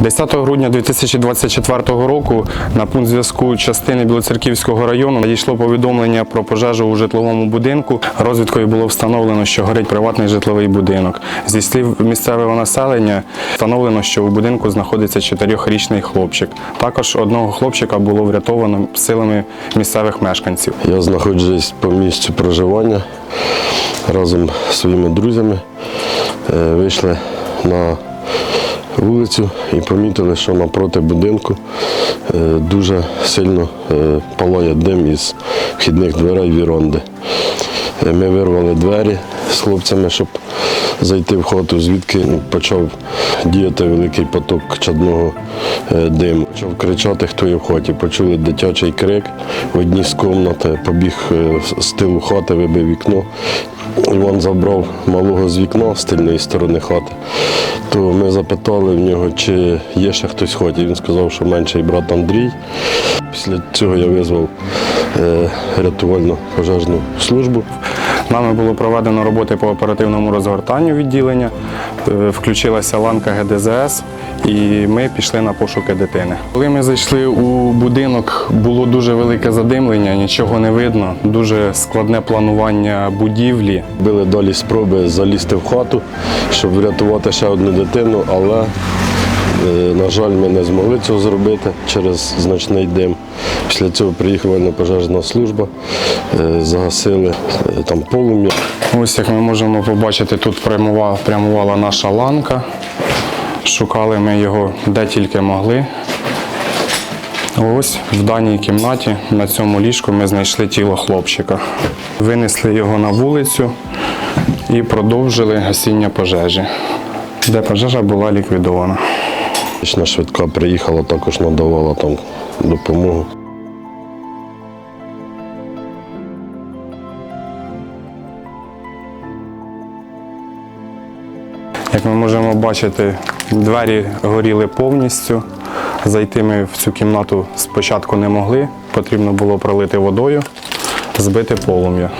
10 грудня 2024 року на пункт зв'язку частини Білоцерківського району надійшло повідомлення про пожежу у житловому будинку. Розвідкою було встановлено, що горить приватний житловий будинок. Зі слів місцевого населення встановлено, що у будинку знаходиться чотирьохрічний хлопчик. Також одного хлопчика було врятовано силами місцевих мешканців. Я знаходжусь по місцю проживання разом з своїми друзями. Е, Вийшли на вулицю і помітили, що напроти будинку е, дуже сильно е, палає дим із вхідних дверей віронди. Е, Ми вирвали двері з хлопцями, щоб зайти в хату, звідки почав діяти великий поток чадного диму. Почав кричати, хто є в хаті. Почули дитячий крик в одній з кімнат, побіг з тилу хати, вибив вікно. Іван забрав малого з вікна з тильної сторони хати. То ми запитали в нього, чи є ще хтось в І Він сказав, що менший брат Андрій. Після цього я визвав е, рятувальну пожежну службу. Нами було проведено роботи по оперативному розгортанню відділення, е, включилася ланка ГДЗС, і ми пішли на пошуки дитини. Коли ми зайшли у будинок, було дуже велике задимлення, нічого не видно, дуже складне планування будівлі. Били далі спроби залізти в хату, щоб врятувати ще одну дитину, але, е, на жаль, ми не змогли цього зробити через значний дим. Після цього приїхала пожежна служба, е, загасили е, там полум'я. Ось як ми можемо побачити, тут прямувала, прямувала наша ланка. Шукали ми його де тільки могли. Ось в даній кімнаті на цьому ліжку ми знайшли тіло хлопчика. Винесли його на вулицю і продовжили гасіння пожежі, де пожежа була ліквідована. Швидка приїхала, також надавала там допомогу. Як ми можемо бачити, двері горіли повністю. Зайти ми в цю кімнату спочатку не могли, потрібно було пролити водою, збити полум'я.